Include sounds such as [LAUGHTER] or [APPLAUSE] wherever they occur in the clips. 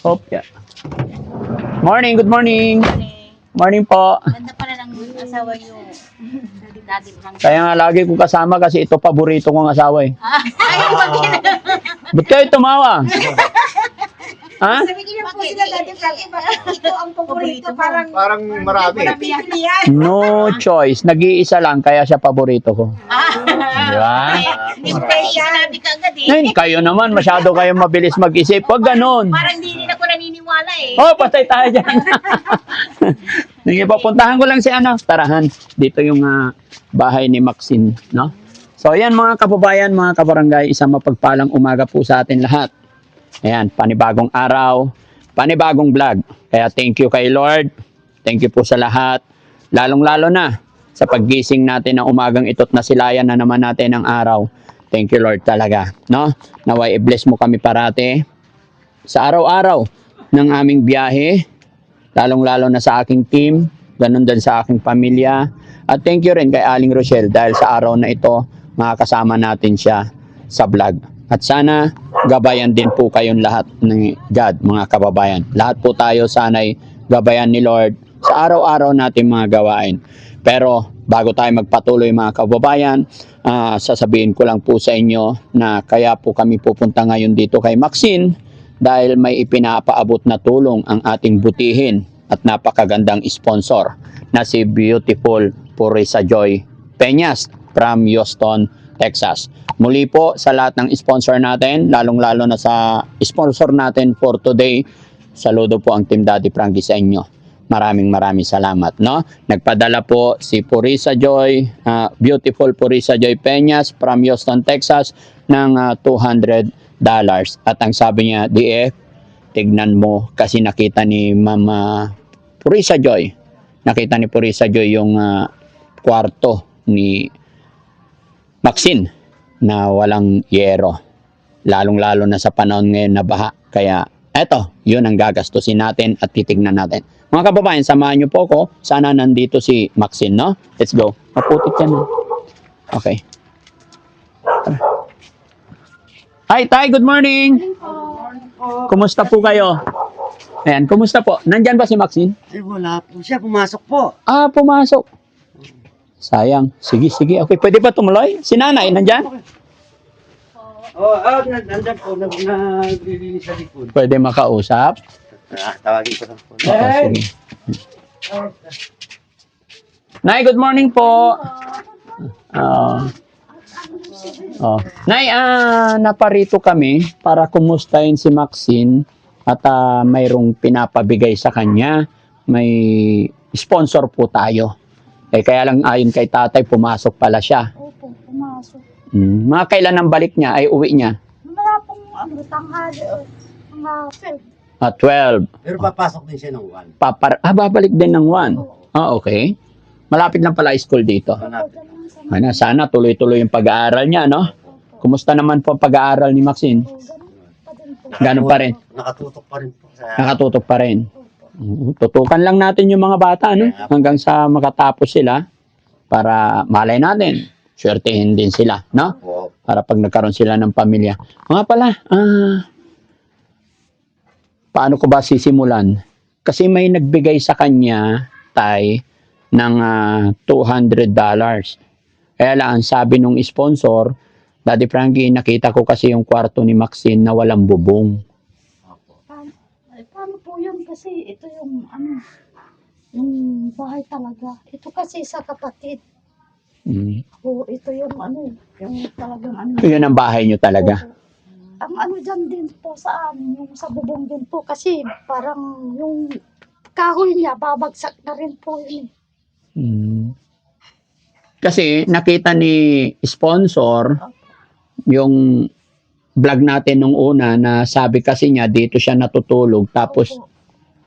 Hopya. Morning, good morning. Morning po. Ganda pala ng asawa niyo. Dati lang. Kaya nga lagi kong kasama kasi ito paborito kong asawa eh. Ay, wag yun. Ba't kayo tumawa? [LAUGHS] ha? Sabi ko po sila dati Frankie, bakit [LAUGHS] ito ang paborito? Parang Parang marami. No choice. Nag-iisa lang kaya siya paborito ko. Di ba? Ka agad eh. Ngayon, kayo naman, masyado kayong mabilis mag-isip. Huwag ganun. Parang hindi rin ako naniniwala eh. Oh, patay tayo dyan. [LAUGHS] Sige, papuntahan ko lang si ano, Tarahan. Dito yung ah, bahay ni Maxine, no? So, ayan mga kababayan, mga kabarangay, isang mapagpalang umaga po sa atin lahat. Ayan, panibagong araw, panibagong vlog. Kaya thank you kay Lord. Thank you po sa lahat. Lalong-lalo na sa paggising natin ng umagang ito't nasilayan na naman natin ng araw. Thank you Lord talaga, no? Naway i-bless mo kami parati sa araw-araw ng aming biyahe, lalong-lalo na sa aking team, ganun din sa aking pamilya. At thank you rin kay Aling Rochelle dahil sa araw na ito, makakasama natin siya sa vlog. At sana gabayan din po kayong lahat ng God, mga kababayan. Lahat po tayo sanay gabayan ni Lord sa araw-araw natin mga gawain. Pero bago tayo magpatuloy mga kababayan, ah, sasabihin ko lang po sa inyo na kaya po kami pupunta ngayon dito kay Maxine dahil may ipinapaabot na tulong ang ating butihin at napakagandang sponsor na si Beautiful Purisa Joy Peñas from Houston, Texas. Muli po sa lahat ng sponsor natin, lalong-lalo na sa sponsor natin for today, saludo po ang Team Daddy Frankie sa inyo. Maraming maraming salamat, no? Nagpadala po si Purisa Joy, ah, Beautiful Purisa Joy Peñas from Houston, Texas ng ah, 200 dollars. At ang sabi niya, DF, tignan mo kasi nakita ni Mama Purisa Joy. Nakita ni Purisa Joy yung ah, kwarto ni Maxine na walang yero. Lalong-lalo na sa panahon ngayon na baha. Kaya eto, yun ang gagastusin natin at titignan natin. Mga kababayan, samahan niyo po ako. Sana nandito si Maxine, no? Let's go. Maputik yan. ah. Okay. Hi, Tay. Good morning. Kumusta po kayo? Ayan, kumusta po? Nandyan ba si Maxine? Eh, wala po siya. Pumasok po. Ah, pumasok. Sayang. Sige, sige. Okay, pwede ba tumuloy? Si nanay, nandyan? Oh, ah, nan- nandyan po. Nag naglilinis sa likod. Pwede makausap? Ah, tawagin ko lang po. Oo, sige. Nay, good morning po. Ah. oh. Nay, ah, naparito kami para kumustahin si Maxine at ah, mayroong pinapabigay sa kanya. May sponsor po tayo. Eh, kaya lang ayon kay tatay, pumasok pala siya. Opo, pumasok. Hmm. Mga kailan ang balik niya, ay uwi niya? Wala pong ano, tanghali o mga 12. Ah, 12. Pero papasok din siya ng one. Papar ah, babalik din ng 1. Ah, okay. Malapit lang pala school dito. Hanapin. Ano, sana tuloy-tuloy yung pag-aaral niya, no? Kumusta naman po ang pag-aaral ni Maxine? Ganun pa. Ganun rin. Nakatutok pa rin po sa... Nakatutok pa rin. Oo, Tutukan lang natin yung mga bata, no? Hanggang sa makatapos sila para malay natin. Swertehin din sila, no? Para pag nagkaroon sila ng pamilya. Mga pala, ah, paano ko ba sisimulan? Kasi may nagbigay sa kanya, tay, ng ah, $200. Kaya lang, ang sabi nung sponsor, Daddy Frankie, nakita ko kasi yung kwarto ni Maxine na walang bubong. Paano, ay, paano po yun? Kasi ito yung ano, yung bahay talaga. Ito kasi sa kapatid. Mm. O, ito yung ano, yung talagang ano. Yun ang bahay nyo talaga. Ang ano dyan din po sa amin, yung sa bubong din po. Kasi parang yung kahoy niya, babagsak na rin po yun. eh. Mm. Kasi nakita ni sponsor yung vlog natin nung una na sabi kasi niya dito siya natutulog tapos Opo.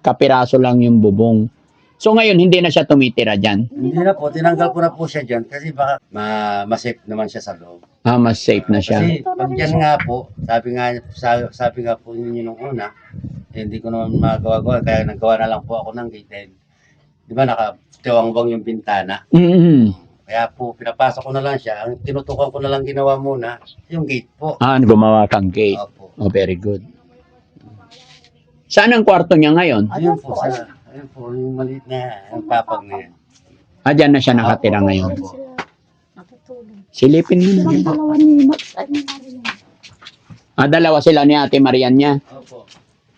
Kapiraso lang yung bubong. So ngayon hindi na siya tumitira diyan. Hindi na po. Tinanggal ko na po siya dyan kasi baka ma masafe naman siya sa loob. Ah, mas safe na siya. Kasi pag dyan nga po, sabi nga, sa- sabi nga po ninyo nung una, eh, hindi ko naman magawa-gawa. Kaya naggawa na lang po ako ng gate. And, di ba nakatiwang-wang yung bintana? Mm. Kaya po, pinapasok ko na lang siya. Ang tinutukan ko na lang ginawa muna, yung gate po. Ah, gumawa kang gate. Opo. Oh, very good. Saan ang kwarto niya ngayon? Ayun po, sa, ayun po, yung maliit na yung papag na yan. Ah, dyan na siya nakatira ngayon. Silipin mo na. Silang dalawa ni Max. Ah, dalawa sila ni Ate Marian niya. Opo.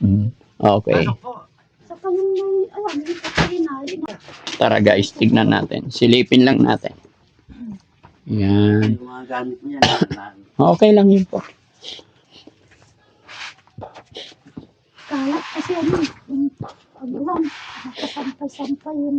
Mm, Okay. Ano po? Yung ayan, yung katrina, yun. Tara guys, tignan natin. Silipin lang natin. Yan. Yung mga gamit niya na Okay lang yun po. Kalat kasi ano, yung pag-ulan, nakasampay-sampay yun.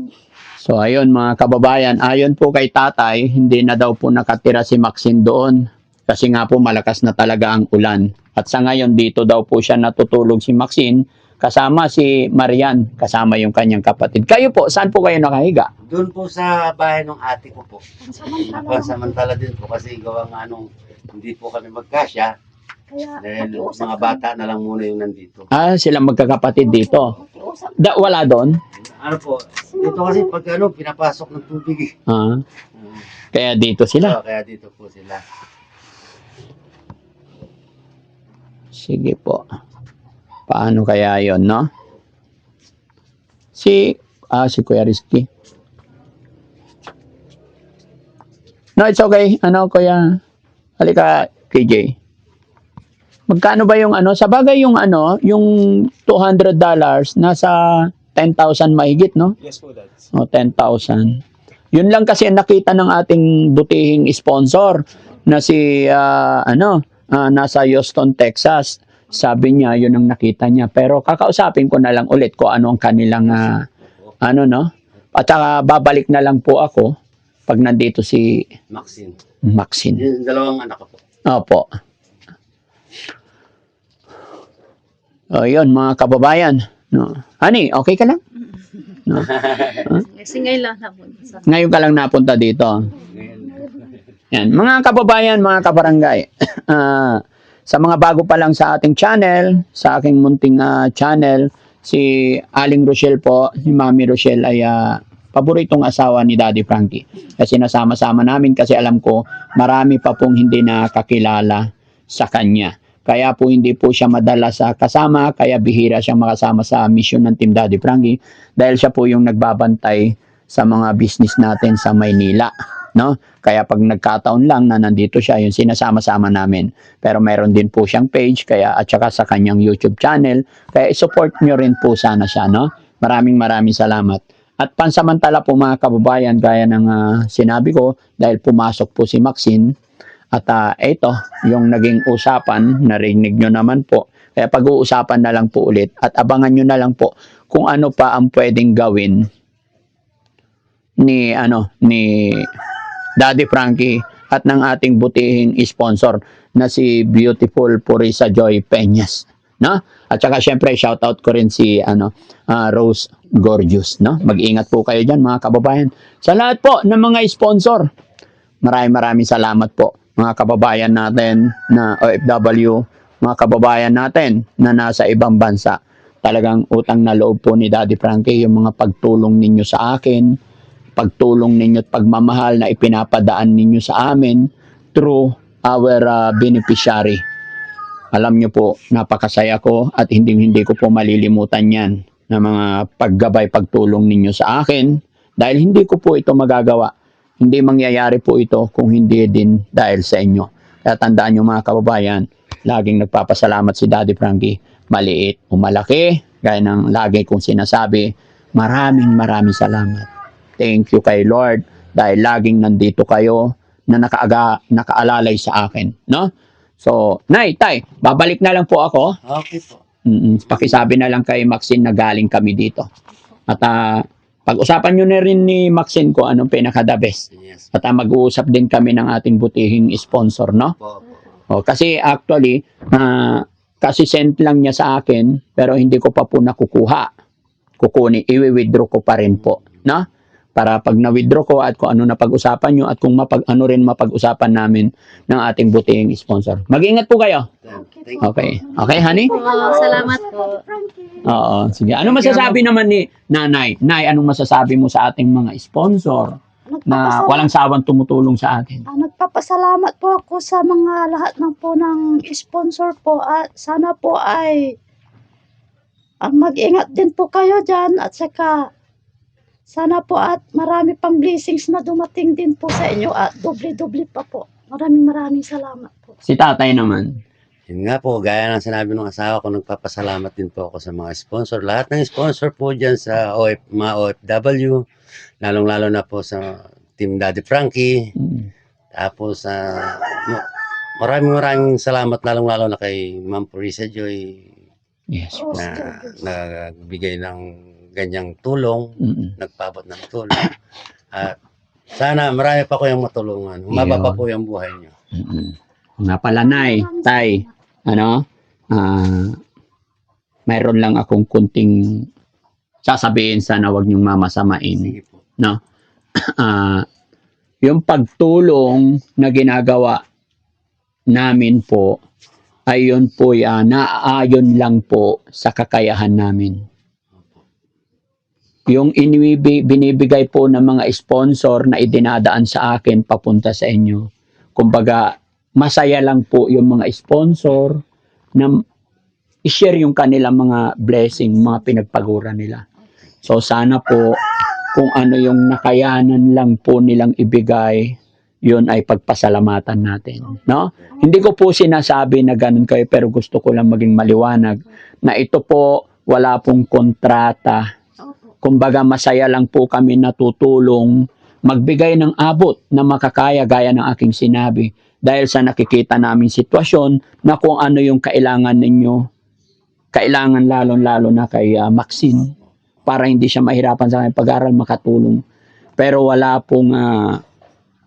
So ayun mga kababayan, ayon po kay tatay, hindi na daw po nakatira si Maxine doon. Kasi nga po malakas na talaga ang ulan. At sa ngayon dito daw po siya natutulog si Maxine kasama si Marian, kasama yung kanyang kapatid. Kayo po, saan po kayo nakahiga? doon po sa bahay ng ate ko po. Pansamantala, Pansamantala din po kasi gawa nga nung hindi po kami magkasya kaya nakiusap mga bata na lang muna yung nandito. Ah, sila magkakapatid dito. Da, wala doon? Ano po, dito kasi pag ano, pinapasok ng tubig eh. Ah, Mm. kaya dito sila. So, kaya dito po sila. Sige po. Paano kaya yon no? Si, ah, si Kuya Rizky. No, it's okay. Ano, Kuya? Halika, KJ. Magkano ba yung ano? Sa bagay yung ano, yung $200 nasa 10,000 mahigit, no? Yes po, Dad. O, 10,000. Yun lang kasi nakita ng ating butihing sponsor na si, ah, ano, ah, nasa Houston, Texas. Sabi niya, yun ang nakita niya. Pero kakausapin ko na lang ulit kung ano ang kanilang, ah, ano, no? At saka babalik na lang po ako pag nandito si Maxine. Maxine. Yung dalawang anak ko po. Opo. O, yun, mga kababayan. No. Honey, okay ka lang? [LAUGHS] Kasi ngayon lang na po. Sa Ngayon ka lang napunta dito. Yan, mga kababayan, mga kabarangay. [LAUGHS] ah, sa mga bago pa lang sa ating channel, sa aking munting ah, channel, si Aling Rochelle po, si Mami Rochelle ay ah, paboritong asawa ni Daddy Frankie. Kasi nasama-sama namin kasi alam ko marami pa pong hindi nakakilala sa kanya. Kaya po hindi po siya madalas sa kasama, kaya bihira siyang makasama sa mission ng Team Daddy Frankie dahil siya po yung nagbabantay sa mga business natin sa Maynila no? Kaya pag nagkataon lang na nandito siya, yung sinasama-sama namin. Pero meron din po siyang page, kaya at saka sa kanyang YouTube channel. Kaya i-support nyo rin po sana siya, no? Maraming maraming salamat. At pansamantala po mga kababayan, gaya ng ah, sinabi ko, dahil pumasok po si Maxine, at ah, ito, yung naging usapan, narinig nyo naman po. Kaya pag-uusapan na lang po ulit at abangan nyo na lang po kung ano pa ang pwedeng gawin ni ano ni Daddy Frankie at ng ating butihing sponsor na si Beautiful Purisa Joy Peñas no? At saka syempre shout out ko rin si ano ah, Rose Gorgeous no? Mag-ingat po kayo diyan mga kababayan. Sa lahat po ng mga sponsor maraming maraming salamat po mga kababayan natin na OFW mga kababayan natin na nasa ibang bansa talagang utang na loob po ni Daddy Frankie yung mga pagtulong ninyo sa akin pagtulong ninyo at pagmamahal na ipinapadaan ninyo sa amin through our uh, beneficiary. Alam nyo po, napakasaya ko at hindi hindi ko po malilimutan yan na mga paggabay, pagtulong ninyo sa akin dahil hindi ko po ito magagawa. Hindi mangyayari po ito kung hindi din dahil sa inyo. Kaya tandaan nyo mga kababayan, laging nagpapasalamat si Daddy Frankie. Maliit o malaki, gaya ng lagi kong sinasabi, maraming maraming salamat. Thank you kay Lord dahil laging nandito kayo na nakaaga, nakaalalay sa akin, no? So, Nay, Tay, babalik na lang po ako. Okay po. Mm, pakisabi na lang kay Maxine na galing kami dito. At ah, pag-usapan nyo na rin ni Maxine kung anong pinaka-the best. Yes. At mag-uusap din kami ng ating butihing sponsor, no? Po, po. O, kasi actually, ah, kasi sent lang niya sa akin, pero hindi ko pa po nakukuha. Kukunin, i-withdraw ko pa rin po, no? Para pag na-withdraw ko at kung ano na pag-usapan nyo at kung mapag, ano rin mapag-usapan namin ng ating butihing sponsor. Mag-ingat po kayo. Thank you. Okay. Okay, honey? po, salamat po. Oo, sige. Ano masasabi naman ni Nanay? Nay, anong masasabi mo sa ating mga sponsor na walang sawang tumutulong sa atin? Ah, nagpapasalamat po ako sa mga lahat ng po ng sponsor po at sana po ay Ah, mag-ingat din po kayo dyan at saka sana po at marami pang blessings na dumating din po sa inyo at doble-doble pa po. Maraming maraming salamat po. Si tatay naman. Yun nga po, gaya ng sinabi ng asawa ko, nagpapasalamat din po ako sa mga sponsor. Lahat ng sponsor po dyan sa OF, mga OFW, lalong-lalo na po sa Team Daddy Frankie, Mm. tapos sa maraming maraming salamat lalong-lalo na kay Ma'am Purisa Joy Yes. Na nagbigay ng ganyang tulong, Mm-mm. nagpabot ng tulong. [COUGHS] At sana marami pa ko yung matulungan. Humaba pa po yung buhay niyo. Mm-mm. Nga pala, Nay, Tay, ano, ah, mayroon lang akong kunting sasabihin sana wag niyong mamasamain. No? [COUGHS] Ah, yung pagtulong na ginagawa namin po, ay yun po yan, naaayon lang po sa kakayahan namin. Yung inibi, binibigay po ng mga sponsor na idinadaan sa akin papunta sa inyo. Kumbaga, masaya lang po yung mga sponsor na i-share yung kanilang mga blessing, mga pinagpagura nila. So sana po kung ano yung nakayanan lang po nilang ibigay, yun ay pagpasalamatan natin, no? Hindi ko po sinasabi na ganun kayo pero gusto ko lang maging maliwanag na ito po wala pong kontrata. Kumbaga masaya lang po kami natutulong magbigay ng abot na makakaya gaya ng aking sinabi dahil sa nakikita namin sitwasyon na kung ano yung kailangan ninyo kailangan lalong-lalo na kay ah, Maxine para hindi siya mahirapan sa kanyang pag-aral makatulong. Pero wala pong ah,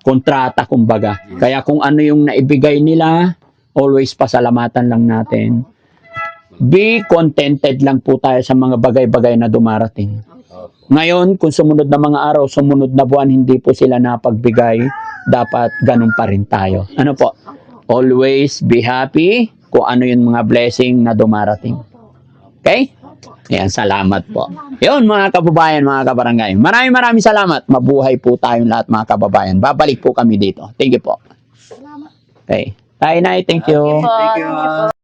kontrata kumbaga. Kaya kung ano yung naibigay nila, always pasalamatan lang natin. Be contented lang po tayo sa mga bagay-bagay na dumarating. Ngayon, kung sumunod na mga araw, sumunod na buwan, hindi po sila napagbigay, dapat ganun pa rin tayo. Ano po? Always be happy kung ano yung mga blessing na dumarating. Okay? Ayan, salamat po. Yun mga kababayan, mga kabarangay. Maraming maraming salamat. Mabuhay po tayong lahat mga kababayan. Babalik po kami dito. Thank you po. Salamat. Okay. Tay, Nay, thank you. Thank you. thank you po.